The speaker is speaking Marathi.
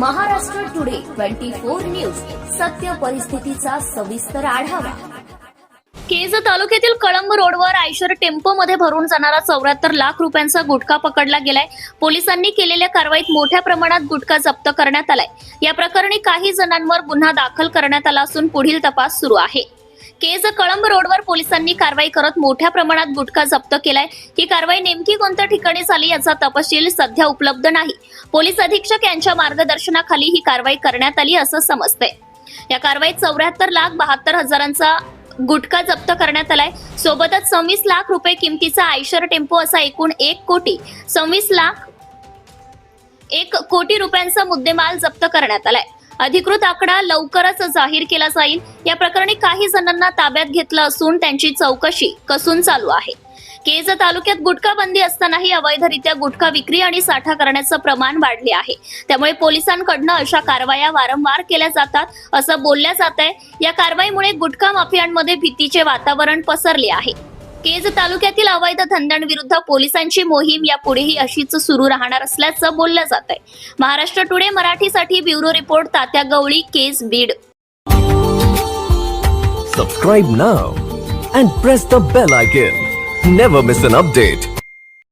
Twenty four news. सत्य परिस्थितीचा सविस्तर आढावा. केज तालुक्यातील कळंब रोडवर आयशर टेम्पोमध्ये भरून जाणारा चौऱ्याहत्तर लाख रुपयांचा गुटखा पकडला गेलाय. पोलिसांनी केलेल्या कारवाईत मोठ्या प्रमाणात गुटखा जप्त करण्यात आलाय. या प्रकरणी काही जणांवर गुन्हा दाखल करण्यात आला असून पुढील तपास सुरू आहे. केज कळंब रोडवर पोलिसांनी कारवाई करत मोठ्या प्रमाणात गुटखा जप्त केलाय. ही कारवाई नेमकी कोणत्या ठिकाणी झाली याचा तपशील सध्या उपलब्ध नाही. पोलीस अधीक्षक यांच्या मार्गदर्शनाखाली ही कारवाई करण्यात आली असं समजतंय. या कारवाईत चौऱ्याहत्तर लाख बहात्तर हजारांचा गुटखा जप्त करण्यात आलाय. सोबतच सव्वीस लाख रुपये किमतीचा आयशर टेम्पो असा एकूण एक कोटी सव्वीस लाख एक कोटी रुपयांचा मुद्देमाल जप्त करण्यात आलाय. अधिकृत आकडा लवकरच जाहीर केला जाईल. या प्रकरणी काही जणांना ताब्यात घेतलं असून त्यांची चौकशी कसून चालू आहे. केज तालुक्यात गुटखा बंदी असतानाही अवैधरित्या गुटखा विक्री आणि साठा करण्याचं प्रमाण वाढले आहे. त्यामुळे पोलिसांकडनं अशा कारवाया वारंवार केल्या जातात असं बोलल्या जात आहे या कारवाईमुळे गुटखा माफियांमध्ये भीतीचे वातावरण पसरले आहे. केज तालुक्यातील अवैध धंद्यांविरुद्ध पोलिसांची मोहीम यापुढेही अशीच सुरू राहणार असल्याचं बोललं जात आहे महाराष्ट्र टुडे मराठीसाठी bureau report Tatya Gawli Kej Beed. Subscribe now and press the bell icon never miss an update